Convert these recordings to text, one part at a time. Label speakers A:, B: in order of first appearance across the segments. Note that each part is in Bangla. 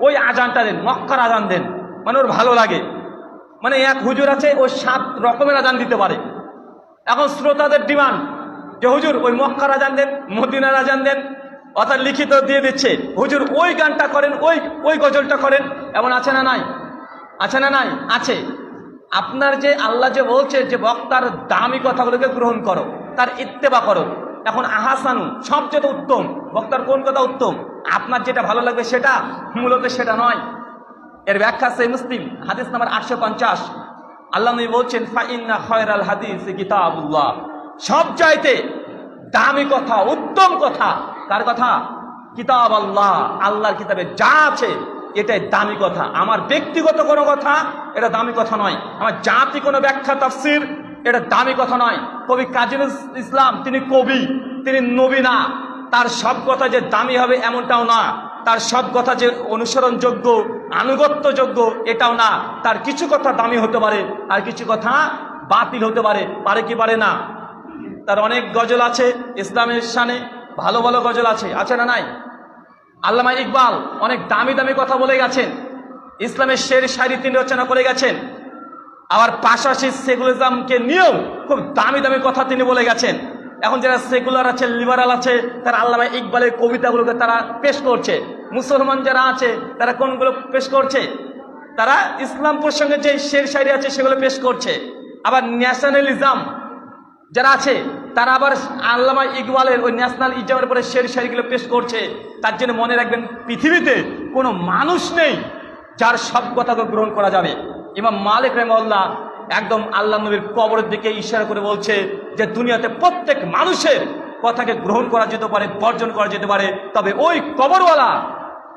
A: ওই আজানটা দেন, মক্কার আজান দেন। মানে ওর ভালো লাগে। মানে এক হুজুর আছে, ও সাত রকমের আজান দিতে পারে। এখন শ্রোতাদের ডিমান্ড যে, হুজুর, ওই মক্কার আজান দেন, মদিনার আজান দেন। অর্থাৎ লিখিত দিয়ে দিচ্ছে, হুজুর, ওই গানটা করেন, ওই ওই গজলটা করেন। এমন আছে না নাই? আছে না নাই? আছে। আপনার যে আল্লাহ যে বলছে যে, বক্তার দামি কথাগুলোকে গ্রহণ করো, তার ইত্তেবা করো। এখন আহাসানু সবচেয়ে উত্তম। বক্তার কোন কথা উত্তম? আপনার যেটা ভালো লাগবে সেটা, মূলত সেটা নয়। এর ব্যাখ্যা সে মুসলিম, হাদিস নাম্বার আটশো পঞ্চাশ। আল্লাহ বলছেন হাদিস সব চাইতে দামি কথা, উত্তম কথা, কার কথা? কিতাব আল্লাহ আল্লাহর কিতাবে যা আছে, এটাই দামি কথা। আমার ব্যক্তিগত কোনো কথা, এটা দামি কথা নয়। আমার জাতি কোনো ব্যাখ্যা, তাফসির, এটা দামি কথা নয়। কবি কাজী ইসলাম, তিনি কবি, তিনি নবী না। তার সব কথা যে দামি হবে এমনটাও না। তার সব কথা যে অনুসরণযোগ্য, আনুগত্যযোগ্য, এটাও না। তার কিছু কথা দামি হতে পারে, আর কিছু কথা বাতিল হতে পারে। পারে কি পারে না? তার অনেক গজল আছে ইসলামের শানে, ভালো ভালো গজল আছে। আছে না নাই? আল্লামা ইকবাল অনেক দামি দামি কথা বলে গেছেন। ইসলামের শের শায়রি তিনি রচনা করে গেছেন। আবার পাশাপাশি সেকুলারিজমকে নিয়েও খুব দামি দামি কথা তিনি বলে গেছেন। এখন যারা সেকুলার আছে লিবারাল আছে, তারা আল্লামা ইকবালের কবিতাগুলোকে তারা পেশ করছে। মুসলমান যারা আছে, তারা কোনগুলো পেশ করছে? তারা ইসলাম প্রসঙ্গে যে শের শায়রি আছে, সেগুলো পেশ করছে। আবার ন্যাশনালিজম যারা আছে, তারা আবার আল্লামা ইকবালের ওই ন্যাশনাল ইজামের পরে শের শাড়িগুলো পেশ করছে। তার জন্য মনে রাখবেন, পৃথিবীতে কোনো মানুষ নেই যার সব কথাকে গ্রহণ করা যাবে। ইমাম মালিক রেমল্লাহ একদম আল্লাহ নবীর কবরের দিকে ইশারা করে বলছে যে দুনিয়াতে প্রত্যেক মানুষের কথাকে গ্রহণ করা যেতে পারে, বর্জন করা যেতে পারে। তবে ওই কবরওয়ালা,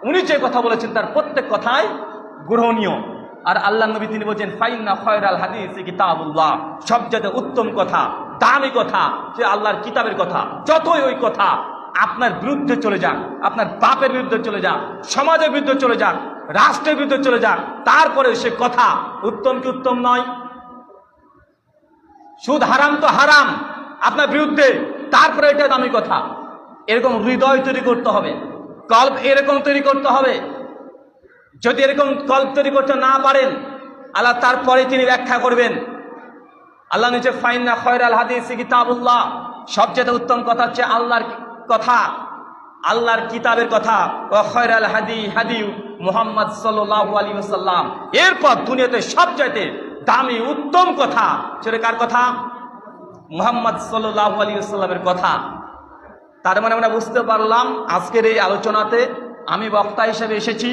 A: উনি যে কথা বলেছেন তার প্রত্যেক কথাই গ্রহণীয়। আর আল্লাহ নবী তিনি বলছেন, ফাইন্না খয়রাল হাদিস কিতাবুল্লাহ। সবচেয়ে উত্তম কথা, দামি কথা, সে আল্লাহর কিতাবের কথা। যতই ওই কথা আপনার বিরুদ্ধে চলে যান আপনার বাপের বিরুদ্ধে চলে যান সমাজের বিরুদ্ধে চলে যান রাষ্ট্রের বিরুদ্ধে চলে যান তারপরে সে কথা উত্তম কি উত্তম নয়? সুদ হারাম তো হারাম, আপনার বিরুদ্ধে, তারপরে এটা দামি কথা। এরকম হৃদয় তৈরি করতে হবে, কল্প এরকম তৈরি করতে হবে। যদি এরকম কল্প তৈরি করতে না পারেন, আল্লাহ তারপরে তিনি ব্যাখ্যা করবেন। আল্লাহ নিচে, ফাইন্না খয়রাল হাদিস কিতাবুল্লাহ। সবচেয়ে উত্তম কথা হচ্ছে আল্লাহর কথা, আল্লাহর কিতাবের কথা। ও খয়রাল হাদি হাদি মুহাম্মদ সাল্লাল্লাহু আলাইহি ওয়াসাল্লাম। এরপর দুনিয়াতে সবচাইতে দামি, উত্তম কথা। সেটা কার কথা? মুহাম্মদ সাল্লাল্লাহু আলী ওয়াসাল্লামের কথা। তার মানে আমরা বুঝতে পারলাম, আজকের এই আলোচনাতে আমি বক্তা হিসেবে এসেছি।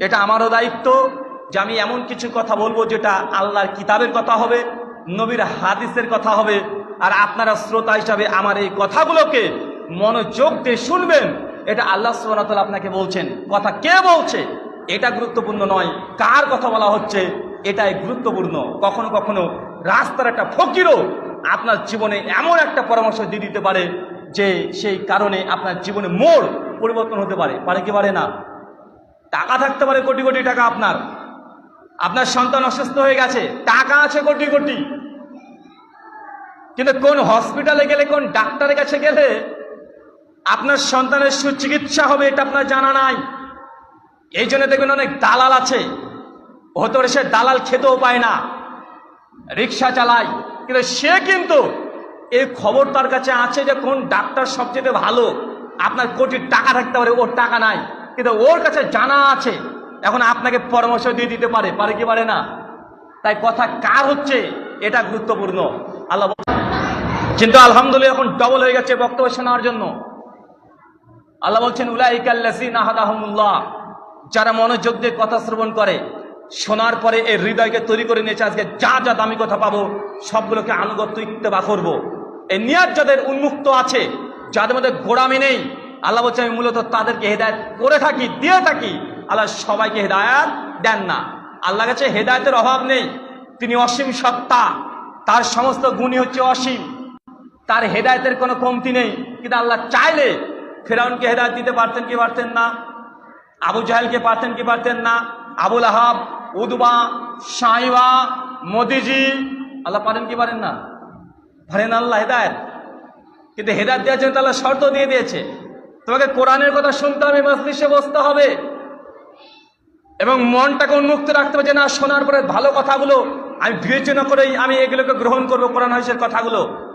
A: এটা আমারও দায়িত্ব যে আমি এমন কিছু কথা বলব যেটা আল্লাহর কিতাবের কথা হবে, নবীর হাদিসের কথা হবে, আর আপনারা শ্রোতা হিসাবে আমার এই কথাগুলোকে মনোযোগ দিয়ে শুনবেন। এটা আল্লাহ সুবাহতাল আপনাকে বলছেন। কথা কে বলছে? এটা গুরুত্বপূর্ণ নয়। কার কথা বলা হচ্ছে? এটাই গুরুত্বপূর্ণ। কখনো কখনো রাস্তার একটা ফকিরও আপনার জীবনে এমন একটা পরামর্শ দিয়ে দিতে পারে যে সেই কারণে আপনার জীবনে মোড় পরিবর্তন হতে পারে। পারে কি পারে না? টাকা থাকতে পারে কোটি কোটি টাকা আপনার। আপনার সন্তান অসুস্থ হয়ে গেছে, টাকা আছে কোটি কোটি। কিন্তু কোন হসপিটালে গেলে, কোন ডাক্তারের কাছে গেলে আপনার সন্তানের সুচিকিৎসা হবে এটা আপনার জানা নাই। এই জন্য দেখবেন অনেক দালাল আছে। হতে পারে সে দালাল খেতেও পায় না, রিক্সা চালায়। কিন্তু সে কিন্তু এই খবর তার কাছে আছে যে, কোন ডাক্তার সবচেয়ে ভালো। আপনার কোটি টাকা থাকতে পারে, ওর টাকা নাই। কিন্তু ওর কাছে জানা আছে, এখন আপনাকে পরামর্শ দিয়ে দিতে পারে পারে কি পারে না? তাই কথা কার হচ্ছে, এটা গুরুত্বপূর্ণ। আল্লাহ কিন্তু আলহামদুলিল্লাহ এখন ডবল হয়ে গেছে বক্তব্য শোনার জন্য। আল্লাহ বলছেন উলাইকাল্লাহ যারা মনোযোগ দিয়ে কথা শ্রবণ করে শোনার পরে এই হৃদয়কে তৈরি করে নিয়েছে, আজকে যা যা দামি কথা পাবো, সবগুলোকে আনুগত্য ইত্তেবা করব। এই নিয়াত যাদের উন্মুক্ত আছে, যাদের মধ্যে গোড়ামি নেই, আল্লাহ বলছে, আমি মূলত তাদেরকে হেদায়ত করে থাকি, দিয়ে থাকি। আল্লাহ সবাইকে হেদায়াত দেন না। আল্লাহ কাছে হেদায়তের অভাব নেই। তিনি অসীম সত্তা। তার সমস্ত গুণই হচ্ছে অসীম। তার হেদায়তের কোনো কমতি নেই। কিন্তু আল্লাহ চাইলে ফেরাউনকে হেদায়ত দিতে পারতেন কি পারতেন না? আবু জাহেলকে পারতেন কি পারতেন না? আবুল আহাব উদবা, সাইবা, মোদিজি। আল্লাহ পারেন কি পারেন না? পারেন আল্লাহ হেদায়ত। কিন্তু হেদায়ত দেওয়ার জন্য তো শর্ত দিয়ে দিয়েছে। তোমাকে কোরআনের কথা শুনতে হবে, মজলিসে বসতে হবে। এবং মনটাকে উন্মুক্ত রাখতে হবে যে, না, শোনার পরে ভালো কথাগুলো আমি বিবেচনা করেই আমি এগুলোকে গ্রহণ করব, কোরআন হাদিসের কথাগুলো।